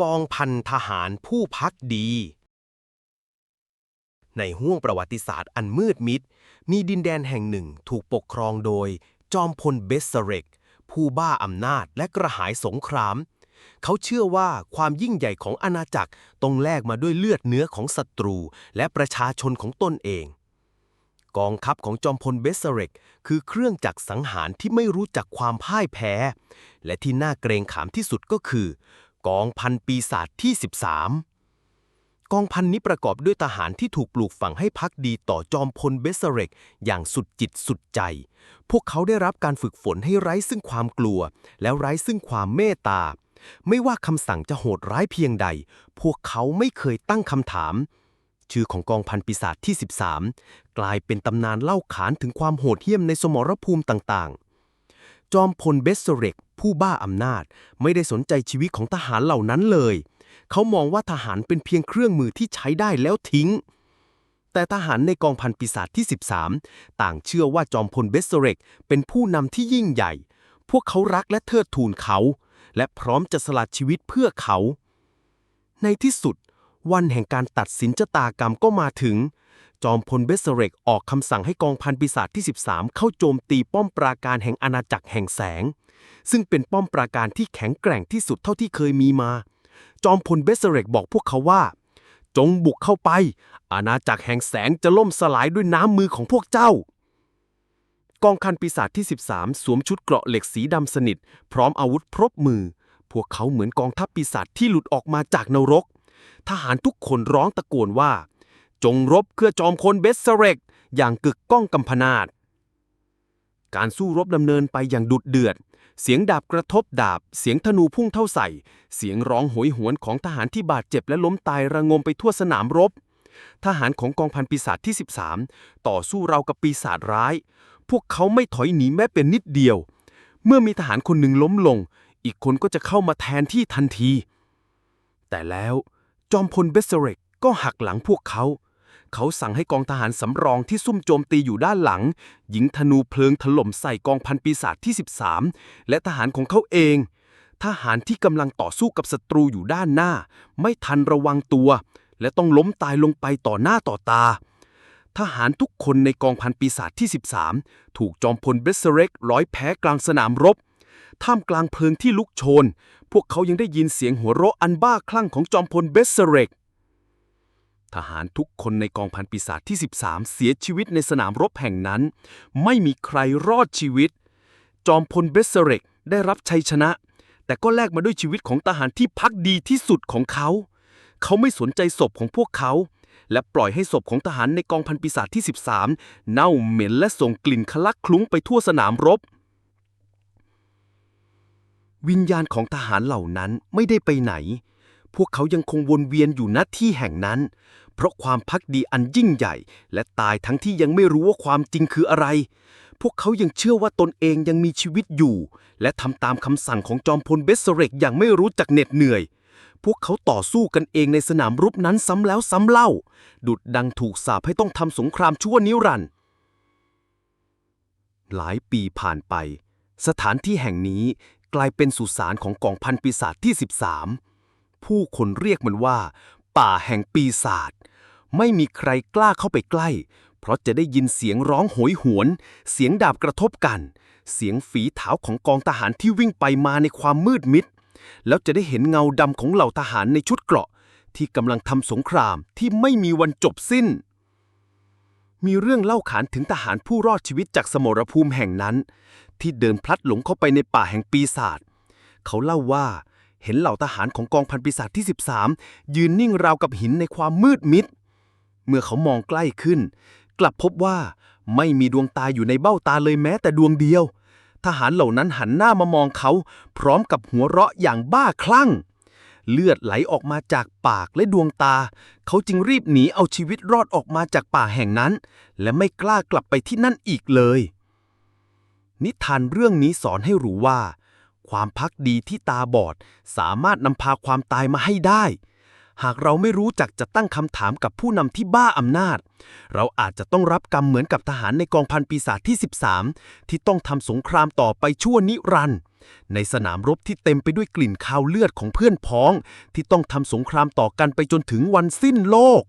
กองพันทหารผู้พักดี ในห้วงประวัติศาสตร์อันมืดมิด มีดินแดนแห่งหนึ่งถูกปกครองโดย จอมพลเบสเซเรก ผู้บ้าอำนาจและกระหายสงคราม เขาเชื่อว่าความยิ่งใหญ่ของอาณาจักรต้องแลกมาด้วยเลือดเนื้อของศัตรู และประชาชนของตนเองกองทัพของจอมพลเบสเซเรกคือเครื่องจักรสังหารที่ไม่รู้จักความพ่ายแพ้ และที่น่าเกรงขามที่สุดก็คือ กองพันปีศาจที่ 13 กองพันนี้ประกอบด้วยทหารที่ถูกปลูกฝังให้พักดีต่อจอมพลเบสเรกอย่างสุดจิตสุดใจ พวกเขาได้รับการฝึกฝนให้ไร้ซึ่งความกลัว และไร้ซึ่งความเมตตา ไม่ว่าคำสั่งจะโหดร้ายเพียงใด พวกเขาไม่เคยตั้งคำถาม ชื่อของกองพันปีศาจที่ 13 กลายเป็นตำนานเล่าขานถึงความโหดเหี้ยมในสมรภูมิต่างๆ จอมพลเบสเซเรกผู้บ้าอำนาจ ไม่ได้สนใจชีวิตของทหารเหล่านั้นเลย เขามองว่าทหารเป็นเพียงเครื่องมือที่ใช้ได้แล้วทิ้ง แต่ทหารในกองพันปีศาจที่ 13 ต่างเชื่อว่าจอมพลเบสเซเรกเป็นผู้นำที่ยิ่งใหญ่ พวกเขารักและเทิดทูนเขา และพร้อมจะสละชีวิตเพื่อเขา ในที่สุด วันแห่งการตัดสินชะตากรรมก็มาถึง จอมพลเบสเรกออกคำสั่งให้กองพันปีศาจที่ 13 เข้าโจมตีป้อมปราการแห่งอาณาจักรแห่งแสง ซึ่งเป็นป้อมปราการที่แข็งแกร่งที่สุดเท่าที่เคยมีมา จอมพลเบสเรกบอกพวกเขาว่า จงบุกเข้าไป อาณาจักรแห่งแสงจะล่มสลายด้วยน้ำมือของพวกเจ้ากองคันปีศาจที่ 13 สวมชุดเกราะเหล็กสีดำสนิท พร้อมอาวุธพรบมือ พวกเขาเหมือนกองทัพปีศาจที่หลุดออกมาจากนรก ทหารทุกคนร้องตะโกนว่า จงรบเพื่อจอมพลเบสเซเรกอย่างกึกก้องกำพนาดการสู้รบดำเนินไปอย่างดุดเดือด เสียงดาบกระทบดาบ เสียงธนูพุ่งเท่าใส่ เสียงร้องโหยหวนของทหารที่บาดเจ็บและล้มตายระงมไปทั่วสนามรบ ทหารของกองพันปีศาจที่ 13 ต่อสู้เรากับปีศาจร้าย พวกเขาไม่ถอยหนีแม้เป็นนิดเดียว เมื่อมีทหารคนหนึ่งล้มลง อีกคนก็จะเข้ามาแทนที่ทันที แต่แล้วจอมพลเบสเซเรกก็หักหลังพวกเขา เขาสั่งให้กองทหารสำรองที่ซุ่มโจมตีอยู่ด้านหลังยิงธนูเพลิงถล่มใส่กองพันปีศาจที่ 13 และทหารของเขาเอง ทหารที่กำลังต่อสู้กับศัตรูอยู่ด้านหน้า ไม่ทันระวังตัว และต้องล้มตายลงไปต่อหน้าต่อตา ทหารทุกคนในกองพันปีศาจที่ 13 ถูกจอมพลเบสเซเรกร้อยแพ้กลางสนามรบท่ามกลางเพลิงที่ลุกโชน พวกเขายังได้ยินเสียงหัวเราะอันบ้าคลั่งของจอมพลเบสเซเรก ทหารทุกคนในกองพันปีศาจที่ 13 เสียชีวิตในสนามรบแห่งนั้น ไม่มีใครรอดชีวิต จอมพลเบสเรกได้รับชัยชนะ แต่ก็แลกมาด้วยชีวิตของทหารที่พักดีที่สุดของเขา เขาไม่สนใจศพของพวกเขา และปล่อยให้ศพของทหารในกองพันปีศาจที่ 13 เน่าเหม็นและส่งกลิ่นคลักคลุ้งไปทั่วสนามรบ วิญญาณของทหารเหล่านั้นไม่ได้ไปไหน พวกเขายังคงวนเวียนอยู่ณที่แห่งนั้น เพราะความพักดีอันยิ่งใหญ่ และตายทั้งที่ยังไม่รู้ว่าความจริงคืออะไร พวกเขายังเชื่อว่าตนเองยังมีชีวิตอยู่ และทำตามคำสั่งของจอมพลเบสเซเรกอย่างไม่รู้จักเหน็ดเหนื่อย พวกเขาต่อสู้กันเองในสนามรบนั้นซ้ำแล้วซ้ำเล่า ดุดดังถูกสาปให้ต้องทำสงครามชั่วนิรันดร์หลายปีผ่านไป สถานที่แห่งนี้กลายเป็นสุสานของกองพันปีศาจที่ 13 ผู้คนเรียกมันว่า ป่าแห่งปีศาจไม่มีใครกล้าเข้าไปใกล้ เพราะจะได้ยินเสียงร้องโหยหวน เสียงดาบกระทบกัน เสียงฝีเท้าของกองทหารที่วิ่งไปมาในความมืดมิด แล้วจะได้เห็นเงาดำของเหล่าทหารในชุดเกราะ ที่กำลังทำสงครามที่ไม่มีวันจบสิ้น มีเรื่องเล่าขานถึงทหารผู้รอดชีวิตจากสมรภูมิแห่งนั้น ที่เดินพลัดหลงเข้าไปในป่าแห่งปีศาจเขาเล่าว่า เห็นเหล่าทหารของกองพันปีศาจที่ 13 ยืนนิ่งราวกับหินในความมืดมิด เมื่อเขามองใกล้ขึ้น กลับพบว่าไม่มีดวงตาอยู่ในเบ้าตาเลยแม้แต่ดวงเดียว ทหารเหล่านั้นหันหน้ามามองเขา พร้อมกับหัวเราะอย่างบ้าคลั่ง เลือดไหลออกมาจากปากและดวงตา เขาจึงรีบหนีเอาชีวิตรอดออกมาจากป่าแห่งนั้น และไม่กล้ากลับไปที่นั่นอีกเลย นิทานเรื่องนี้สอนให้รู้ว่า ความพักดีที่ตาบอด สามารถนำพาความตายมาให้ได้ หากเราไม่รู้จักจะตั้งคำถามกับผู้นำที่บ้าอำนาจ เราอาจจะต้องรับกรรมเหมือนกับทหารในกองพันปีศาจที่ 13 ที่ต้องทำสงครามต่อไปชั่วนิรันดร์ในสนามรบที่เต็มไปด้วยกลิ่นคาวเลือดของเพื่อนพ้อง ที่ต้องทำสงครามต่อกันไปจนถึงวันสิ้นโลก